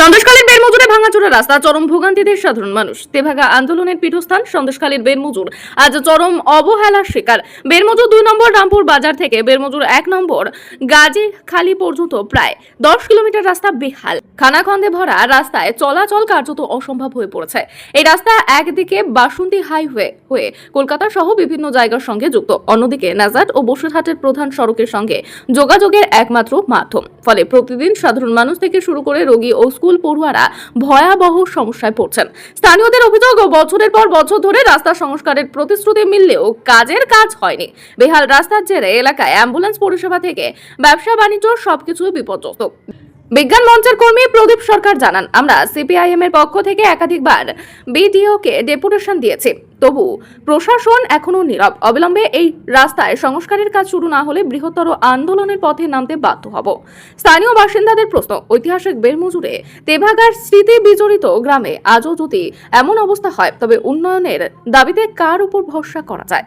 সন্দেশকালীর বেরমজুরে ভাঙাচোরা রাস্তা, চরম ভোগান্তিদের সাধারণ মানুষ। তেভাগা আন্দোলনের পীঠস্থান সন্দেশকালীর বেরমজুর আজ চরম অবহেলার শিকার। বেরমজুর দুই নম্বর রামপুর বাজার থেকে বেরমজুর এক নম্বর গাজী খালি পর্যন্ত প্রায় দশ কিলোমিটার রাস্তা বেহাল। খানাখন্দে ভরা রাস্তায় চলাচল কার্যত অসম্ভব হয়ে পড়েছে। এই রাস্তা একদিকে বাসন্তী হাইওয়ে হয়ে কলকাতা সহ বিভিন্ন জায়গার সঙ্গে যুক্ত। অন্যদিকে নাজাট ও বসিরহাটের প্রধান সড়কের সঙ্গে যোগাযোগের একমাত্র মাধ্যম। ফলে প্রতিদিন সাধারণ মানুষ থেকে শুরু করে রোগী ও স্কুল পড়ুয়ারা ভয়াবহ সমস্যায় পড়ছেন। স্থানীয়দের অভিযোগ, বছরের পর বছর ধরে রাস্তা সংস্কারের প্রতিশ্রুতি মিললেও কাজের কাজ হয়নি। বেহাল রাস্তার জেরে এলাকায় অ্যাম্বুলেন্স পরিষেবা থেকে ব্যবসা, বাণিজ্য সবকিছু বিপর্যস্ত। বিজ্ঞান মঞ্চের কর্মী প্রদীপ সরকার জানান, আমরা সিপিআইএম এর পক্ষ থেকে একাধিকবার বিডিওকে ডেপুটেশন দিয়েছি। তবু প্রশাসন এখনও নীরব। অবিলম্বে এই রাস্তায় সংস্কারের কাজ শুরু না হলে বৃহত্তর আন্দোলনের পথে নামতে বাধ্য হব। স্থানীয় বাসিন্দাদের প্রশ্ন, ঐতিহাসিক বেরমজুরে তেভাগার স্মৃতি বিজড়িত গ্রামে আজও যদি এমন অবস্থা হয়, তবে উন্নয়নের দাবিতে কার উপর ভরসা করা যায়?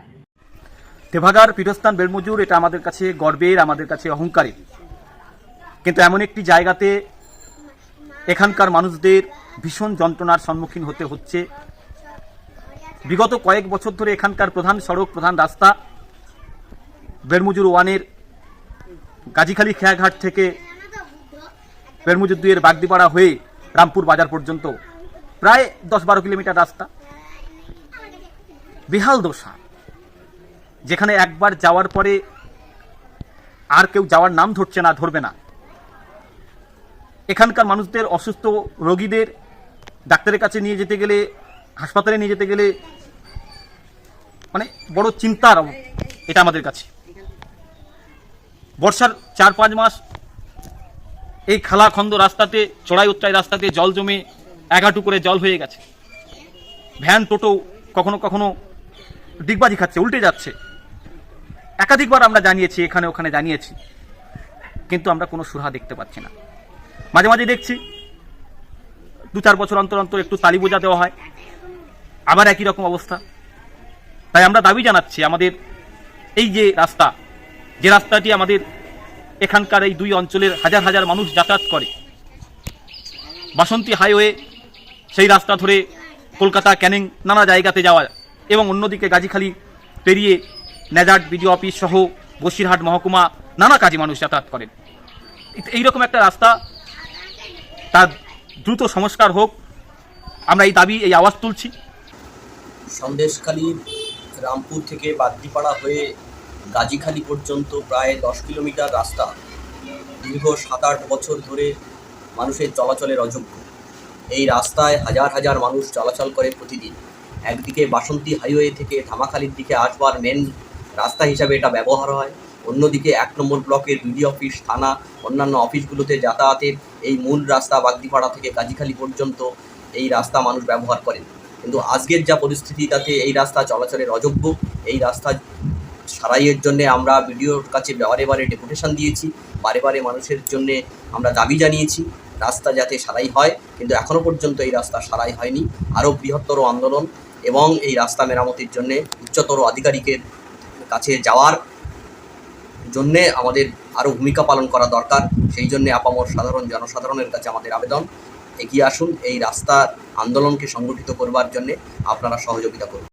তেভাগার পীঠস্থান বেলমজুর, এটা আমাদের কাছে গর্বের, আমাদের কাছে অহংকারের। কিন্তু এমন একটি জায়গাতে এখানকার মানুষদের ভীষণ যন্ত্রণার সম্মুখীন হতে হচ্ছে। বিগত কয়েক বছর ধরে এখানকার প্রধান সড়ক, প্রধান রাস্তা বেরমুজুর ওয়ানের গাজীখালী খেয়াঘাট থেকে বেরমুজুর দুইয়ের বাগদিপাড়া হয়ে রামপুর বাজার পর্যন্ত। প্রায় দশ বারো কিলোমিটার রাস্তা। বেহাল দশা। যেখানে একবার যাওয়ার পরে আর কেউ যাওয়ার নাম ধরছে না, ধরবে না। এখানকার মানুষদের, অসুস্থ রোগীদের ডাক্তারের কাছে নিয়ে যেতে গেলে, হাসপাতালে নিয়ে যেতে গেলে মানে বড় চিন্তার এটা আমাদের কাছে। বর্ষার চার পাঁচ মাস এই খালাখন্দ রাস্তাতে চড়াই উচ্চাই রাস্তাতে জল জমে এগাটু করে জল হয়ে গেছে। ভ্যান, টোটো কখনো কখনো ডিগবাজি খাচ্ছে, উল্টে যাচ্ছে। একাধিকবার আমরা জানিয়েছি, এখানে ওখানে জানিয়েছি। কিন্তু আমরা কোনো সুরাহা দেখতে পাচ্ছি না। মাঝে মাঝে দেখছি। দু চার বছর অন্তর অন্তর একটু তালি বোঝা দেওয়া হয়। আবার একই রকম অবস্থা। তাই আমরা দাবি জানাচ্ছি, আমাদের এই যে রাস্তা, যে রাস্তাটি আমাদের এখানকার এই দুই অঞ্চলের হাজার হাজার মানুষ যাতায়াত করে, বাসন্তী হাইওয়ে, সেই রাস্তা ধরে কলকাতা ক্যানিং নানা জায়গাতে যাওয়া এবং অন্যদিকে গাজীখালি পেরিয়ে নেজাট বিডিও অফিস সহ বসিরহাট মহকুমা নানা কাজে মানুষ যাতায়াত করেন। এই- এইরকম একটা রাস্তা তার দ্রুত সংস্কার হোক, আমরা এই দাবি, এই আওয়াজ তুলছি। সন্দেশখালী, রামপুর থেকে বাদ্দিপাড়া হয়ে গাজীখালী পর্যন্ত প্রায় দশ কিলোমিটার রাস্তা। দীর্ঘ সাত আট বছর ধরে মানুষের চলাচলের অযোগ্য। এই রাস্তায় হাজার হাজার মানুষ চলাচল করে প্রতিদিন। একদিকে বাসন্তী হাইওয়ে থেকে ধামাখালির দিকে আসবার মেন রাস্তা হিসাবে এটা ব্যবহার হয়। অন্যদিকে এক নম্বর ব্লকের বিডি অফিস থানা, অন্যান্য অফিসগুলোতে যাতায়াতের এই মূল রাস্তা বাগদিপাড়া থেকে গাজীখালী পর্যন্ত এই রাস্তা মানুষ ব্যবহার করেন। কিন্তু আজকের যা পরিস্থিতি, তাতে এই রাস্তা চলাচলের অযোগ্য। এই রাস্তা সারাইয়ের জন্য আমরা বিডিওর কাছে বারে বারে ডেপুটেশন দিয়েছি, বারে বারে মানুষের জন্য আমরা দাবি জানিয়েছি, রাস্তা যাতে সারাই হয়। কিন্তু এখনও পর্যন্ত এই রাস্তা সারাই হয়নি। আরও বৃহত্তর আন্দোলন এবং এই রাস্তা মেরামতির জন্য উচ্চতর আধিকারিকের কাছে যাওয়ার জন্যে আমাদের আরও ভূমিকা পালন করা দরকার। সেই জন্যে আপামর সাধারণ জনসাধারণের কাছে আমাদের আবেদন। এগিয়ে আসুন, এই রাস্তার আন্দোলনকে সংগঠিত করবার জন্যে আপনারা সহযোগিতা করুন।